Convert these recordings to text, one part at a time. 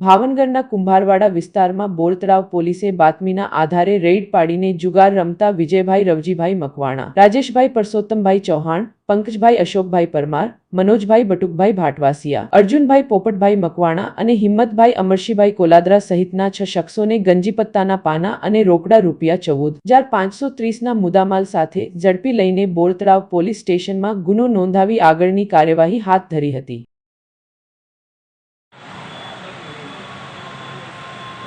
ભાવનગરના કુંભારવાડા વિસ્તારમાં બોરતળાવ પોલીસે બાતમીના આધારે રેડ પાડીને જુગાર રમતા વિજયભાઈ રવજીભાઈ મકવાણા, રાજેશભાઈ પરસોત્તમભાઈ ચૌહાણ, પંકજભાઈ અશોકભાઈ પરમાર, મનોજભાઈ બટુકભાઈ ભાટવાસિયા, અર્જુનભાઈ પોપટભાઈ મકવાણા અને હિંમતભાઈ અમરશીભાઈ કોલાદરા સહિતના છ શખ્સોને ગંજીપત્તાના પાના અને રોકડા રૂપિયા ચૌદ હજાર પાંચસો ત્રીસના મુદ્દામાલ સાથે ઝડપી લઈને બોરતળાવ પોલીસ સ્ટેશનમાં ગુનો નોંધાવી આગળની કાર્યવાહી હાથ ધરી હતી.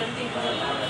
করতেন